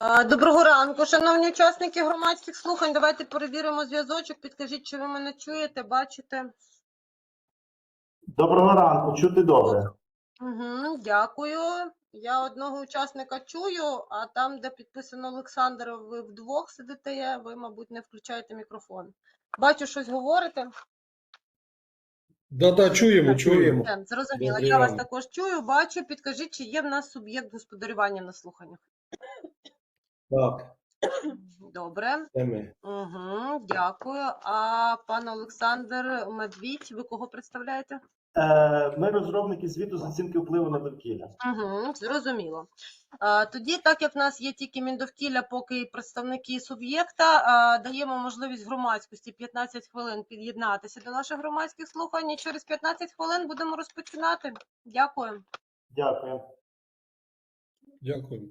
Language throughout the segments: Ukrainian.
Доброго ранку, шановні учасники громадських слухань. Давайте перевіримо зв'язочок. Підкажіть, чи ви мене чуєте, бачите? Доброго ранку, чути добре. Угу, дякую. Я одного учасника чую, а там, де підписано Олександр, ви вдвох сидите, ви, мабуть, не включаєте мікрофон. Бачу, щось говорите. Да, да, чуємо, чуємо. Зрозуміло. Я вас також чую, бачу. Підкажіть, чи є в нас суб'єкт господарювання на слуханнях? Так, Добре. це ми. Угу, дякую. А пан Олександр Медвідь, ви кого представляєте? Е, Ми розробники звіту з оцінки впливу на довкілля. Угу, зрозуміло. Тоді, так як в нас є тільки Міндовкілля, поки і представники суб'єкта, даємо можливість громадськості 15 хвилин під'єднатися до наших громадських слухань. І через 15 хвилин будемо розпочинати. Дякую. Дякую. Дякую.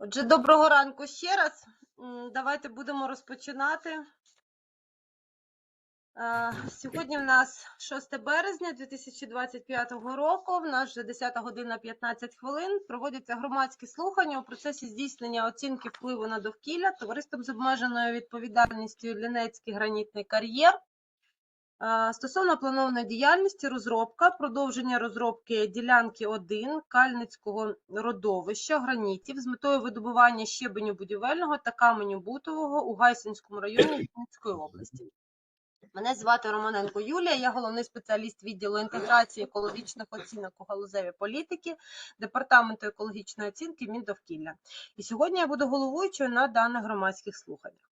Отже, доброго ранку ще раз. Давайте будемо розпочинати. Е, Сьогодні в нас 6 березня 2025 року. В нас вже 10 година 15 хвилин. Проводяться громадські слухання у процесі здійснення оцінки впливу на довкілля товариством з обмеженою відповідальністю Лінецький гранітний кар'єр. Стосовно планованої діяльності, розробка, продовження розробки ділянки 1 Кальницького родовища гранітів з метою видобування щебеню будівельного та каменю бутового у Гайсинському районі Вінницької області. Мене звати Романенко Юлія, я головний спеціаліст відділу інтеграції екологічних оцінок у галузевій політики Департаменту екологічної оцінки Міндовкілля. І сьогодні я буду головуючою на даних громадських слуханнях.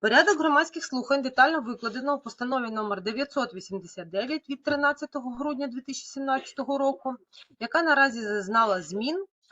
Порядок громадських слухань детально викладено у постанові номер 989 від 13 грудня 2017 року, яка наразі зазнала змін,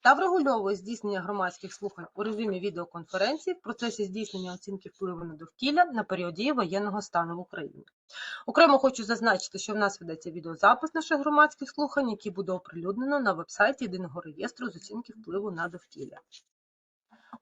та врегульовує здійснення громадських слухань у режимі відеоконференції в процесі здійснення оцінки впливу на довкілля на період дії воєнного стану в Україні. Окремо хочу зазначити, що в нас ведеться відеозапис наших громадських слухань, який буде оприлюднено на вебсайті єдиного реєстру з оцінки впливу на довкілля.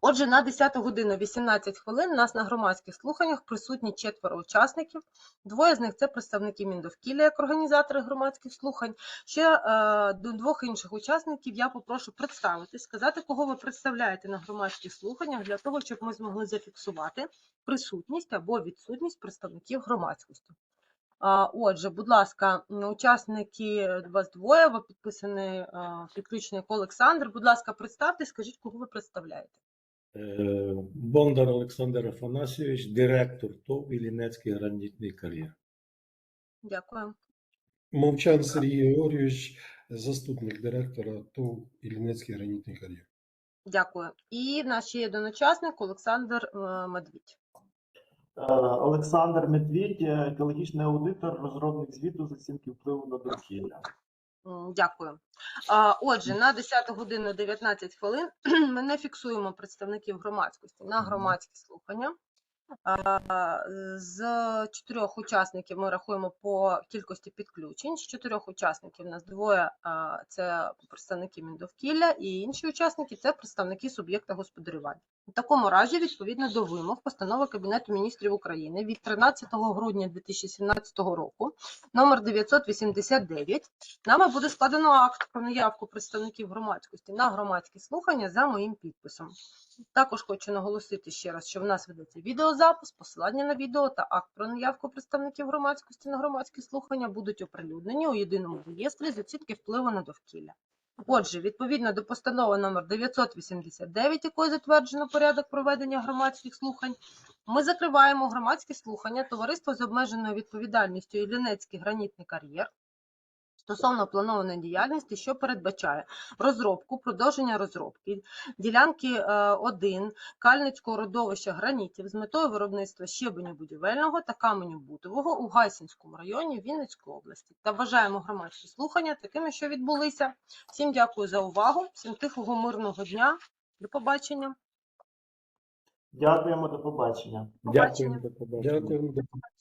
Отже, на 10 годину 18 хвилин у нас на громадських слуханнях присутні четверо учасників. Двоє з них це представники Міндовкілля як організатори громадських слухань. Ще е, до двох інших учасників я попрошу представитись, сказати, кого ви представляєте на громадських слуханнях, для того, щоб ми змогли зафіксувати присутність або відсутність представників громадськості. Отже, будь ласка, учасники вас двоє, ви підписаний е, підключений Олександр. Будь ласка, представте, скажіть, кого ви представляєте. Е, Бондар Олександр Афанасьович, директор ТОВ Іллінецький гранітний кар'єр. Дякую. Мовчан Сергій Георгійович, заступник директора ТОВ Іллінецький гранітний кар'єр. Дякую. І наш ще один учасник Олександр е, Медвідь. Е, Олександр Медвідь, е, екологічний аудитор, розробник звіту з оцінки впливу на довкілля. Дякую. Отже, на 10 годину 19 хвилин ми не фіксуємо представників громадськості на громадські слухання. З чотирьох учасників ми рахуємо по кількості підключень. З чотирьох учасників у нас двоє це представники Міндовкілля, і інші учасники це представники суб'єкта господарювання. У такому разі, відповідно до вимог постанови Кабінету міністрів України від 13 грудня 2017 року, номер 989, нами буде складено акт про наявку представників громадськості на громадські слухання за моїм підписом. Також хочу наголосити ще раз, що в нас ведеться відеозапис, посилання на відео та акт про наявку представників громадськості на громадські слухання будуть оприлюднені у єдиному реєстрі з оцінки впливу на довкілля. Отже, відповідно до постанови номер 989, якою затверджено порядок проведення громадських слухань, ми закриваємо громадські слухання Товариства з обмеженою відповідальністю Іллінецький гранітний кар'єр стосовно планованої діяльності, що передбачає розробку, продовження розробки ділянки 1 Кальницького родовища гранітів з метою виробництва щебеню будівельного та каменю бутового у Гайсинському районі Вінницької області. Та вважаємо громадські слухання такими, що відбулися. Всім дякую за увагу, всім тихого мирного дня. До побачення. Дякуємо, до побачення. Дякуємо, до побачення. Дякуємо. Побачення.